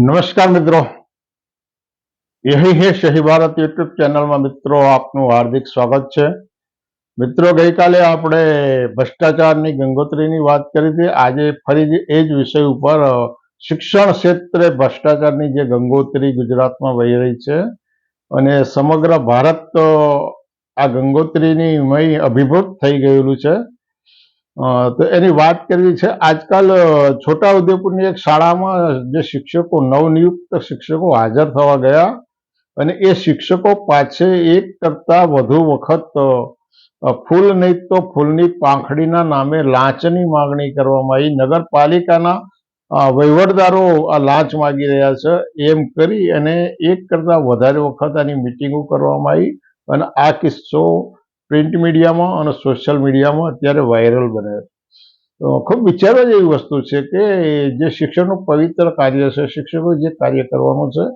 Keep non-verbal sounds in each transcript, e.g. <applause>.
નમસ્કાર મિત્રો. યહી હે શહી ભારત યુટ્યુબ ચેનલમાં મિત્રો આપનું હાર્દિક સ્વાગત છે. મિત્રો, ગઈકાલે આપણે ભ્રષ્ટાચારની ગંગોત્રીની વાત કરી હતી. આજે ફરી એ જ વિષય ઉપર શિક્ષણ ક્ષેત્રે ભ્રષ્ટાચારની જે ગંગોત્રી ગુજરાતમાં વહી રહી છે અને સમગ્ર ભારત આ ગંગોત્રીની મય અભિભૂત થઈ ગયેલું છે. તો એની વાત કરવી છે, આજકાલ છોટા છોટાઉદેપુરની એક શાળામાં જે શિક્ષકો, નવનિયુક્ત શિક્ષકો હાજર થવા ગયા અને એ શિક્ષકો પાછે એક કરતા વધુ વખત ફૂલ નહીં તો ફૂલની પાંખડીના નામે લાંચની માંગણી કરવામાં આવી. નગરપાલિકાના વહીવટદારો આ લાંચ માગી રહ્યા છે. એમ કરી અને એક કરતા વધારે વખત આની મિટિંગો કરવામાં આવી અને આ કિસ્સો પ્રિન્ટ મીડિયામાં અને સોશિયલ મીડિયામાં અત્યારે વાયરલ બને ખૂબ વિચારવા જેવી વસ્તુ છે કે જે શિક્ષણનું પવિત્ર કાર્ય છે, શિક્ષકો જે કાર્ય કરવાનું છે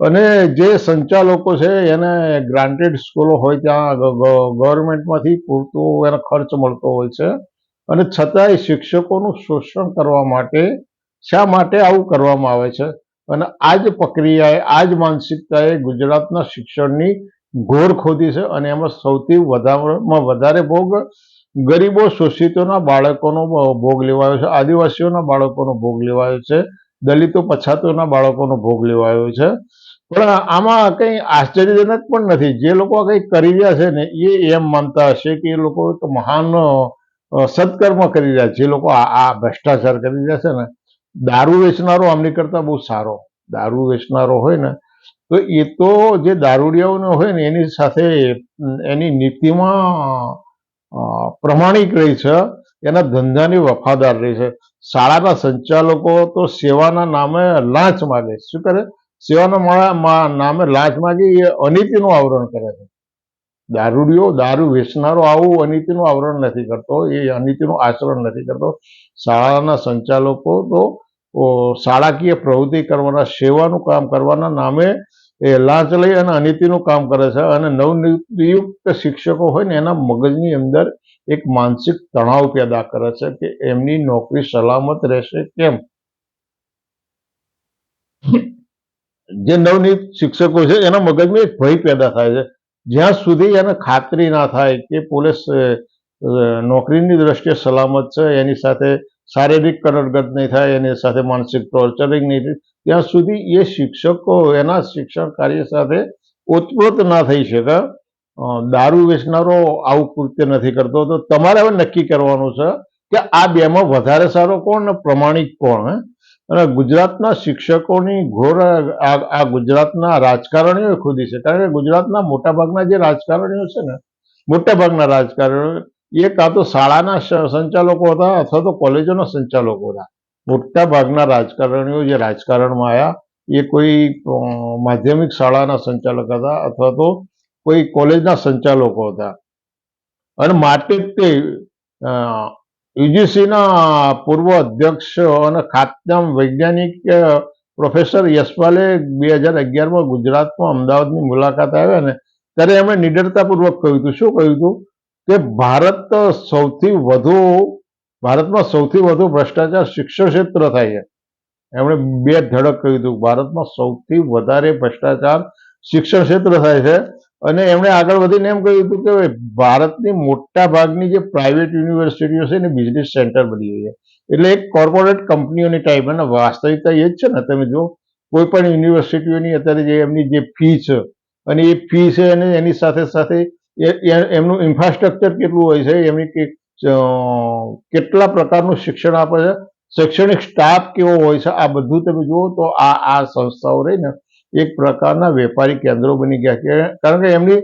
અને જે સંચાલકો છે એને ગ્રાન્ટેડ સ્કૂલો હોય ત્યાં ગવર્મેન્ટમાંથી પૂરતો એનો ખર્ચ મળતો હોય છે અને છતાંય શિક્ષકોનું શોષણ કરવા માટે શા માટે આવું કરવામાં આવે છે? અને આ જ પ્રક્રિયાએ, આ જ માનસિકતાએ ગુજરાતના શિક્ષણની ઘોર ખોદી છે અને એમાં સૌથી વધારેમાં વધારે ભોગ ગરીબો, શોષિતોના બાળકોનો ભોગ લેવાયો છે, આદિવાસીઓના બાળકોનો ભોગ લેવાયો છે, દલિતો, પછાતોના બાળકોનો ભોગ લેવાયો છે. પણ આમાં કંઈ આશ્ચર્યજનક પણ નથી. જે લોકો આ કંઈ કરી રહ્યા છે ને, એ એમ માનતા હશે કે એ લોકો તો મહાન સત્કર્મ કરી રહ્યા છે. જે લોકો આ આ ભ્રષ્ટાચાર કરી રહ્યા છે ને, દારૂ વેચનારો આમની કરતાં બહુ સારો. દારૂ વેચનારો હોય ને તો એ તો જે દારૂડિયાઓનો હોય ને એની સાથે એની નીતિમાં પ્રમાણિક રહી છે, એના ધંધાની વફાદાર રહી છે. શાળાના સંચાલકો તો સેવાના નામે લાંચ માગે શું કરે? સેવાના નામે લાંચ માગે, એ અનિતિનું આવરણ કરે છે. દારૂડિયો દારૂ વેચનારો આવું અનીતિનું આવરણ નથી કરતો, એ અનીતિનું આચરણ નથી કરતો. શાળાના સંચાલકો તો શાળાકીય પ્રવૃત્તિ કરવાના, સેવાનું કામ કરવાના નામે એ લાંચ લઈ અને અનીતિનું કામ કરે છે. અને નવનિયુક્ત શિક્ષકો હોય ને, એના મગજની અંદર એક માનસિક તણાવ પેદા કરે છે કે એમની નોકરી સલામત રહેશે કેમ? જે નવનિયુક્ત શિક્ષકો છે, એના મગજમાં એક ભય પેદા થાય છે. જ્યાં સુધી એને ખાતરી ના થાય કે પોલીસ નોકરીની દ્રષ્ટિએ સલામત છે, એની સાથે શારીરિક કનડગત નહીં થાય, એની સાથે માનસિક ટોર્ચરિંગ નહીં થાય. ત્યાં સુધી એ શિક્ષકો, એના શિક્ષણ કાર્ય સાથે ઓતપ્રોત ના થઈ શકે. દારૂ વેચનારો આવું કૃત્ય નથી કરતો. તો તમારે હવે નક્કી કરવાનું છે કે આ બેમાં વધારે સારો કોણ ને પ્રમાણિક કોણ અને ગુજરાતના શિક્ષકોની ઘોર આ ગુજરાતના રાજકારણીઓ ખુદી છે. કારણ કે ગુજરાતના મોટાભાગના જે રાજકારણીઓ છે ને, મોટાભાગના રાજકારણીઓ એ કાં તો શાળાના સંચાલકો હતા અથવા તો કોલેજોના સંચાલકો હતા. મોટા ભાગના રાજકારણીઓ જે રાજકારણમાં આવ્યા એ કોઈ માધ્યમિક શાળાના સંચાલક હતા અથવા તો કોઈ કોલેજના સંચાલકો હતા. અને માટે તે યુજીસીના પૂર્વ અધ્યક્ષ અને ખાતનામ વૈજ્ઞાનિક પ્રોફેસર યશપાલે બે હજાર અગિયારમાં ગુજરાતમાં અમદાવાદની મુલાકાત આવ્યા ને, ત્યારે એમણે નિડરતાપૂર્વક કહ્યું હતું શું કહ્યું હતું કે ભારત સૌથી વધુ, ભારતમાં સૌથી વધુ ભ્રષ્ટાચાર શિક્ષણ ક્ષેત્ર થાય છે. એમણે બે ધડક કહ્યું હતું, ભારતમાં સૌથી વધારે ભ્રષ્ટાચાર શિક્ષણ ક્ષેત્ર થાય છે. અને એમણે આગળ વધીને એમ કહ્યું હતું કે ભારતની મોટા ભાગની જે પ્રાઇવેટ યુનિવર્સિટીઓ છે એને બિઝનેસ સેન્ટર બની ગઈ છે. એટલે એક કોર્પોરેટ કંપનીઓની ટાઈપ અને વાસ્તવિકતા એ જ છે ને, તમે જો કોઈ પણ યુનિવર્સિટીઓની અત્યારે જે એમની જે ફી છે, અને એ ફી છે અને એની સાથે સાથે એમનું ઇન્ફ્રાસ્ટ્રક્ચર કેટલું હોય છે, એમની કેટલા પ્રકારનું શિક્ષણ આપે છે, શૈક્ષણિક સ્ટાફ કેવો હોય છે, આ બધું તમે જુઓ તો આ આ સંસ્થાઓ રહીને એક પ્રકારના વેપારી કેન્દ્રો બની ગયા કે કારણ કે એમની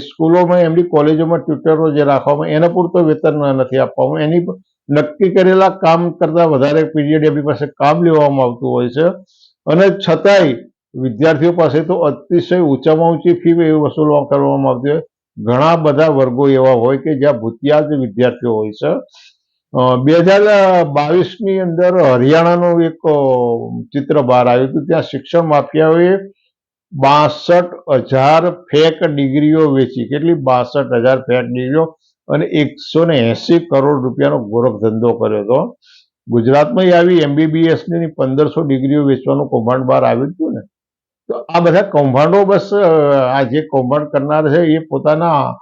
સ્કૂલોમાં, એમની કોલેજોમાં ટ્યુટરો જે રાખવામાં, એના પૂરતો વેતન નથી આપવામાં. એની નક્કી કરેલા કામ કરતાં વધારે પીરિયડ એમની પાસે કામ લેવામાં આવતું હોય છે. અને છતાંય વિદ્યાર્થીઓ પાસે તો અતિશય ઊંચામાં ઊંચી ફી વસૂલવા કરવામાં આવતી હોય. ઘણા બધા વર્ગો એવા હોય કે જ્યાં ભૂતિયા વિદ્યાર્થીઓ હોય છે. બે હજાર બાવીસની અંદર હરિયાણાનું એક ચિત્ર બહાર આવ્યું હતું. ત્યાં શિક્ષણ માફિયાઓએ બાસઠ હજાર ફેક ડિગ્રીઓ વેચી. કેટલી? બાસઠ હજાર ફેક ડિગ્રીઓ અને એકસો ને એસી કરોડ રૂપિયાનો ગોરખ ધંધો કર્યો હતો. ગુજરાતમાં આવી એમબીબીએસની પંદરસો ડિગ્રીઓ વેચવાનું કૌભાંડ બહાર આવ્યું હતું ને. તો આ બધા કૌભાંડો બસ આ જે કૌભાંડ કરનાર છે, એ પોતાના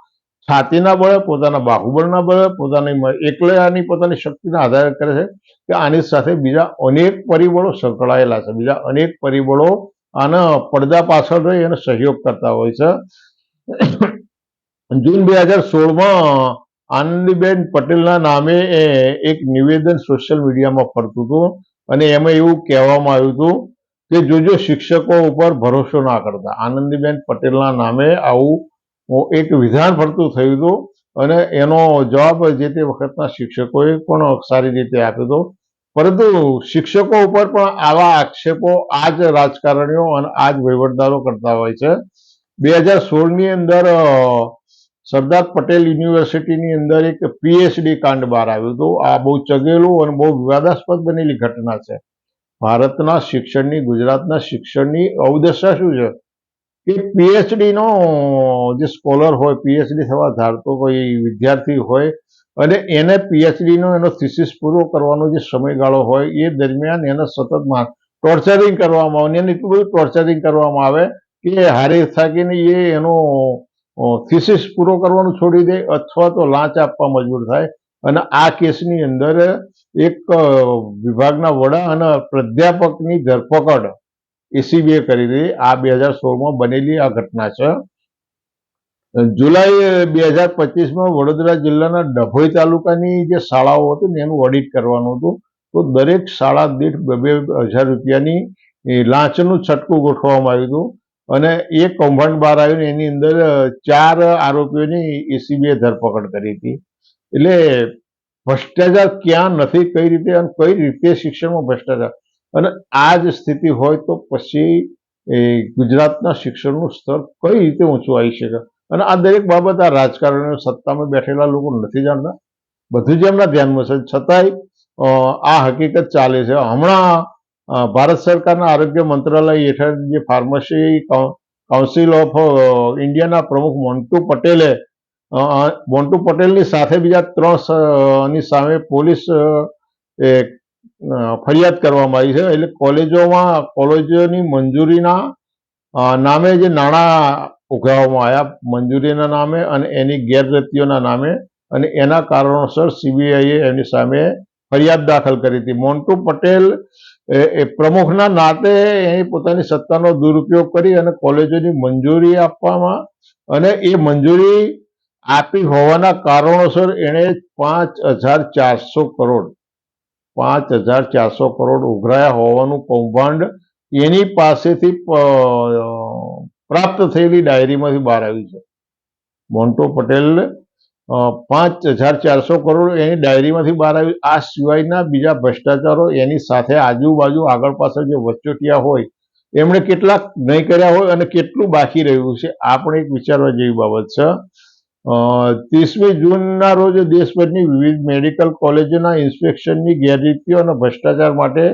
છાતીના બળે, પોતાના બાહુબળના બળે, પોતાની એકલાની પોતાની શક્તિના આધારે કરે છે કે આની સાથે બીજા અનેક પરિબળો સંકળાયેલા છે. બીજા અનેક પરિબળો આના પડદા પાછળ રહી અને સહયોગ કરતા હોય છે. <coughs> જૂન બે હજાર સોળમાં આનંદીબેન પટેલના નામે, એ, એક નિવેદન સોશિયલ મીડિયામાં ફરતું હતું અને એમાં એવું કહેવામાં આવ્યું હતું કે જોજો શિક્ષકો ઉપર ભરોસો ના કરતા. આનંદીબેન પટેલના નામે આવું એક વિધાન ફરતું થયું હતું અને એનો જવાબ જે તે વખતના શિક્ષકોએ પણ સારી રીતે આપ્યો હતો. પરંતુ શિક્ષકો ઉપર પણ આવા આક્ષેપો આ જ રાજકારણીઓ અને આ જ વહીવટદારો કરતા હોય છે. બે હજાર સોળની અંદર સરદાર પટેલ યુનિવર્સિટીની અંદર એક પીએચડી કાંડ બહાર આવ્યું હતું. આ બહુ ચગેલું અને બહુ વિવાદાસ્પદ બનેલી ઘટના છે. ભારતના શિક્ષણની, ગુજરાતના શિક્ષણની અવદશા શું છે? કે પીએચડીનો જે સ્કોલર હોય પીએચડી થવા ધારતો કોઈ વિદ્યાર્થી હોય અને એને પીએચડીનો એનો થિસિસ પૂરો કરવાનો જે સમયગાળો હોય, એ દરમિયાન એને સતત ટોર્ચરિંગ કરવામાં આવે, એને એટલું બધું ટોર્ચરિંગ કરવામાં આવે કે હારે થાકીને એ એનો થિસિસ પૂરો કરવાનું છોડી દે અથવા તો લાંચ આપવા મજબૂર થાય. અને આ કેસની અંદર એક વિભાગના વડા અને પ્રાધ્યાપકની ધરપકડ એસીબીએ કરી હતી. આ બે હજાર સોળમાં બનેલી આ ઘટના છે. જુલાઈ બે હજાર પચીસમાં વડોદરા જિલ્લાના ડભોઈ તાલુકાની જે શાળાઓ હતી ને એનું ઓડિટ કરવાનું હતું. તો દરેક શાળા દીઠ બે હજાર રૂપિયાની લાંચનું છટકું ગોઠવવામાં આવ્યું હતું. અને એ કૌભાંડ બહાર આવ્યું ને એની અંદર ચાર આરોપીઓની એસીબીએ ધરપકડ કરી હતી. એટલે ભ્રષ્ટાચાર ક્યાં નથી, કઈ રીતે અને કઈ રીતે શિક્ષણમાં ભ્રષ્ટાચાર? અને આ જ સ્થિતિ હોય તો પછી એ ગુજરાતના શિક્ષણનું સ્તર કઈ રીતે ઊંચું આવી શકે? અને આ દરેક બાબત આ રાજકારણીઓ સત્તામાં બેઠેલા લોકો નથી જાણતા. બધું જ એમના ધ્યાનમાં છે. છતાંય આ હકીકત ચાલે છે. હમણાં ભારત સરકારના આરોગ્ય મંત્રાલય હેઠળ જે ફાર્મસી કાઉ- કાઉન્સિલ ઓફ ઇન્ડિયાના પ્રમુખ મોન્ટુ પટેલે મોન્ટુ પટેલની સાથે બીજા ત્રણની સામે પોલીસ એ ફરિયાદ કરવામાં આવી છે. એટલે કોલેજોમાં, કોલેજોની મંજૂરીના નામે જે નાણાં ઉઘરાવવામાં આવ્યા, મંજૂરીના નામે અને એની ગેરરીતિઓના નામે અને એના કારણોસર સીબીઆઈએ એની સામે ફરિયાદ દાખલ કરી હતી. મોન્ટુ પટેલ, એ પ્રમુખના નાતે એ પોતાની સત્તાનો દુરુપયોગ કરી અને કોલેજોની મંજૂરી આપવામાં અને એ મંજૂરી આપી હોવાના કારણોસર એણે પાંચ હજાર ચારસો કરોડ, પાંચ હજાર ચારસો કરોડ ઉઘરાયા હોવાનું કૌભાંડ એની પાસેથી પ્રાપ્ત થયેલી ડાયરીમાંથી બહાર આવ્યું છે. મોન્ટો પટેલ પાંચ હજાર ચારસો કરોડ એની ડાયરીમાંથી બહાર આવ્યું. આ સિવાયના બીજા ભ્રષ્ટાચારો એની સાથે આજુબાજુ આગળ પાછળ જે વચોટિયા હોય, એમણે કેટલાક નહીં કર્યા હોય અને કેટલું બાકી રહ્યું છે, આ પણ એક વિચારવા જેવી બાબત છે. ત્રીસમી જૂનના રોજ દેશભરની વિવિધ મેડિકલ કોલેજોના ઇન્સ્પેક્શનની ગેરરીતિઓ અને ભ્રષ્ટાચાર માટે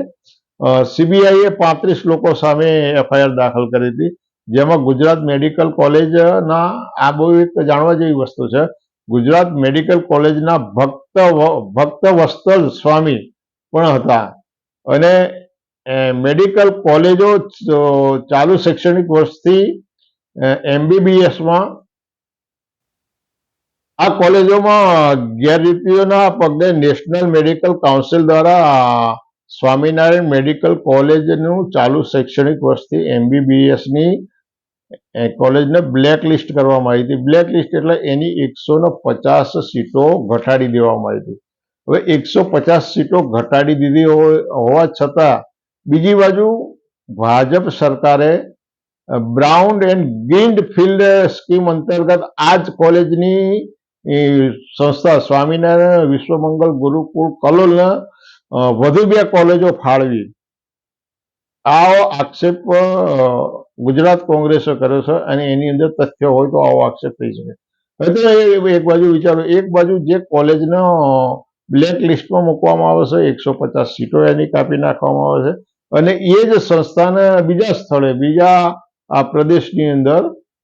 સીબીઆઈએ પાંત્રીસ લોકો સામે એફઆઈઆર દાખલ કરી હતી. જેમાં ગુજરાત મેડિકલ કોલેજના આ બહુ એક જાણવા જેવી વસ્તુ છે. ગુજરાત મેડિકલ કોલેજના ભક્ત ભક્ત વસ્તલ સ્વામી પણ હતા. અને મેડિકલ કોલેજો ચાલુ શૈક્ષણિક વર્ષથી એમબીબીએસમાં આ કોલેજોમાં ગેરરીતિઓના પગલે નેશનલ મેડિકલ કાઉન્સિલ દ્વારા સ્વામિનારાયણ મેડિકલ કોલેજનું ચાલુ શૈક્ષણિક વર્ષથી એમબીબીએસની કોલેજને બ્લેક લિસ્ટ કરવામાં આવી હતી. બ્લેક લિસ્ટ એટલે એની એકસો પચાસ સીટો ઘટાડી દેવામાં આવી હતી. હવે એકસો પચાસ સીટો ઘટાડી દીધી હોવા છતાં બીજી બાજુ ભાજપ સરકારે brown and green field scheme અંતર્ગત આ જ કોલેજની સંસ્થા સ્વામિનારાયણ વિશ્વમંગલ ગુરુકુળ કલોલના વધુ બે કોલેજો ફાળવી. આવો આક્ષેપ ગુજરાત કોંગ્રેસે કર્યો છે અને એની અંદર તથ્ય હોય તો આવો આક્ષેપ થઈ શકે. એક બાજુ વિચારો, એક બાજુ જે કોલેજનો બ્લેક લિસ્ટમાં મૂકવામાં આવે છે, એકસો પચાસ સીટો એની કાપી નાખવામાં આવે છે. અને એ જ સંસ્થાને બીજા સ્થળે, બીજા આ પ્રદેશની અંદર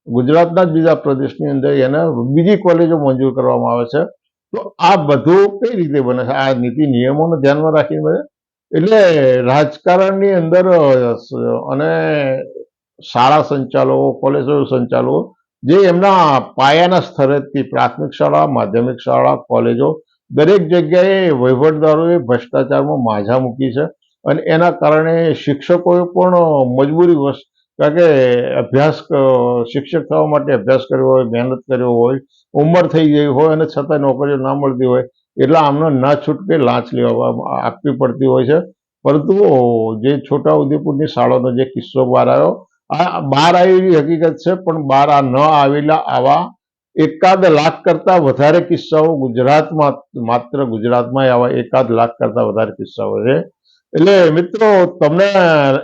ગુજરાતના જ બીજા પ્રદેશની અંદર એને બીજી કોલેજો મંજૂર કરવામાં આવે છે. તો આ બધું કઈ રીતે બને છે? આ નીતિ નિયમોને ધ્યાનમાં રાખીને બને? એટલે રાજકારણની અંદર, અને શાળા સંચાલકો, કોલેજો સંચાલકો, જે એમના પાયાના સ્તરેથી પ્રાથમિક શાળા, માધ્યમિક શાળા, કોલેજો, દરેક જગ્યાએ વહીવટદારોએ ભ્રષ્ટાચારમાં માઝા મૂકી છે. અને એના કારણે શિક્ષકોએ પણ મજબૂરી વશ કારણ કે અભ્યાસ શિક્ષક થવા માટે અભ્યાસ કર્યો હોય, મહેનત કર્યો હોય, ઉંમર થઈ ગઈ હોય અને છતાં નોકરીઓ ના મળતી હોય, એટલે આમને ના છૂટકે લાંચ લેવા આપવી પડતી હોય છે. પરંતુ જે છોટાઉદેપુરની શાળાનો જે કિસ્સો બહાર આવ્યો, આ બહાર આવેલી હકીકત છે, પણ બહાર આ ન આવેલા આવા એકાદ લાખ કરતા વધારે કિસ્સાઓ ગુજરાતમાં, માત્ર ગુજરાતમાં આવા એકાદ લાખ કરતા વધારે કિસ્સાઓ છે. એટલે મિત્રો, તમને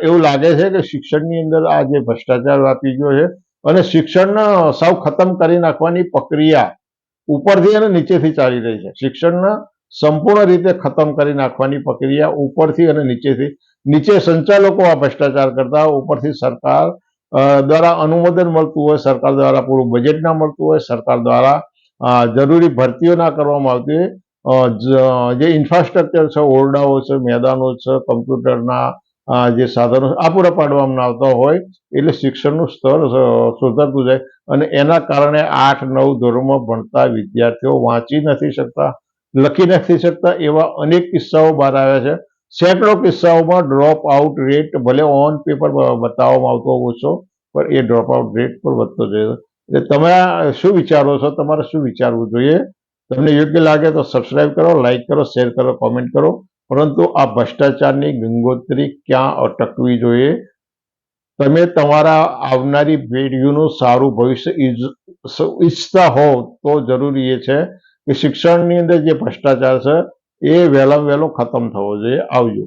એવું લાગે છે કે શિક્ષણની અંદર આ જે ભ્રષ્ટાચાર વ્યાપી ગયો છે અને શિક્ષણ સાવ ખતમ કરી નાખવાની પ્રક્રિયા ઉપરથી અને નીચેથી ચાલી રહી છે. શિક્ષણને સંપૂર્ણ રીતે ખતમ કરી નાખવાની પ્રક્રિયા ઉપરથી અને નીચેથી, નીચે સંચાલકો આ ભ્રષ્ટાચાર કરતા ઉપરથી સરકાર દ્વારા અનુમોદન મળતું હોય, સરકાર દ્વારા પૂરું બજેટ ના મળતું હોય, સરકાર દ્વારા જરૂરી ભરતીઓ ના કરવામાં આવતી હોય જ- ઇન્ફ્રાસ્ટ્રક્ચર છે, ઓરડાઓ છે, મેદાનો છે કમ્પ્યુટરના જે સાધનો આ પૂરા પાડવામાં આવતા હોય એટલે શિક્ષણનું સ્તર સુધરતું જાય અને એના કારણે આઠ, નવ ધોરણમાં ભણતા વિદ્યાર્થીઓ વાંચી નથી શકતા, લખી નથી શકતા એવા અનેક કિસ્સાઓ બહાર આવ્યા છે. સેંકડો કિસ્સાઓમાં ડ્રોપ આઉટ રેટ ભલે ઓન પેપર બતાવવામાં આવતો ઓછો, પણ એ ડ્રોપ આઉટ રેટ પણ વધતો જાય એટલે તમે શું વિચારો છો? તમારે શું વિચારવું જોઈએ? તમને યોગ્ય લાગે તો સબસ્ક્રાઇબ કરો લાઈક કરો શેર કરો કોમેન્ટ કરો. પરંતુ આ ભ્રષ્ટાચારની ગંગોત્રી ક્યાં અટકવી જોઈએ? તમે તમારા આવનારી પેઢીઓનું સારું ભવિષ્ય ઈચ્છતા હો તો જરૂરી એ છે કે શિક્ષણની અંદર જે ભ્રષ્ટાચાર છે, એ વહેલામાં વહેલો ખતમ થવો જોઈએ. આવજો.